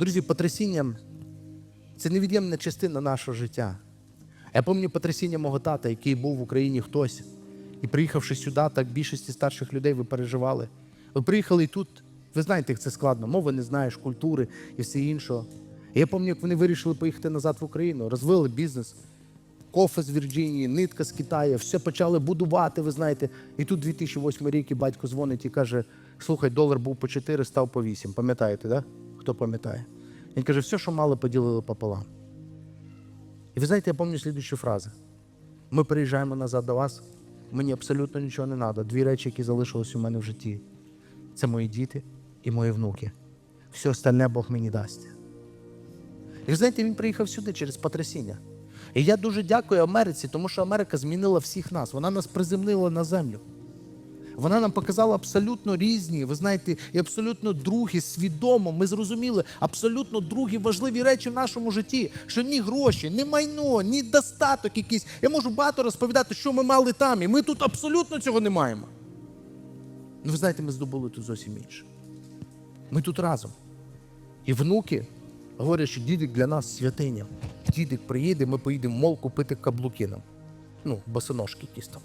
Друзі, потрясіння це невід'ємна частина нашого життя. Я пам'ятаю потрясіння мого тата, який був в Україні хтось. І приїхавши сюди, так більшості старших людей ви переживали. Ви приїхали і тут, ви знаєте, як це складно, мови не знаєш, культури і все іншого. І я пам'ятаю, як вони вирішили поїхати назад в Україну, розвили бізнес, кофе з Вірджинії, нитка з Китаю, все почали будувати, ви знаєте. І тут 2008 рік і батько дзвонить і каже: слухай, долар був по 4, став по 8. Пам'ятаєте, да? Хто пам'ятає? Він каже, все, що мали, поділили пополам. І ви знаєте, я пам'ятаю слідуючу фразу. Ми приїжджаємо назад до вас, мені абсолютно нічого не треба. Дві речі, які залишились у мене в житті. Це мої діти і мої внуки. Все остальне Бог мені дасть. І ви знаєте, він приїхав сюди через потрясіння. І я дуже дякую Америці, тому що Америка змінила всіх нас. Вона нас приземлила на землю. Вона нам показала абсолютно різні, ви знаєте, і абсолютно другі, свідомо. Ми зрозуміли абсолютно другі важливі речі в нашому житті. Що ні гроші, ні майно, ні достаток якийсь. Я можу багато розповідати, що ми мали там, і ми тут абсолютно цього не маємо. Ну, ви знаєте, ми здобули тут зовсім інше. Ми тут разом. І внуки говорять, що дідик для нас святиня. Дідик приїде, ми поїдемо мол купити каблуки нам. Ну, босоножки якісь там.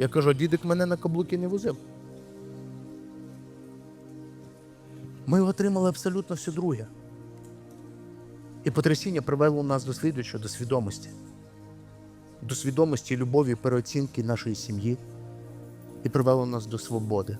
Я кажу, дідик мене на каблуки не возив. Ми отримали абсолютно все друге. І потрясіння привело нас до слідуючого, до свідомості. До свідомості, любові, переоцінки нашої сім'ї і привело нас до свободи.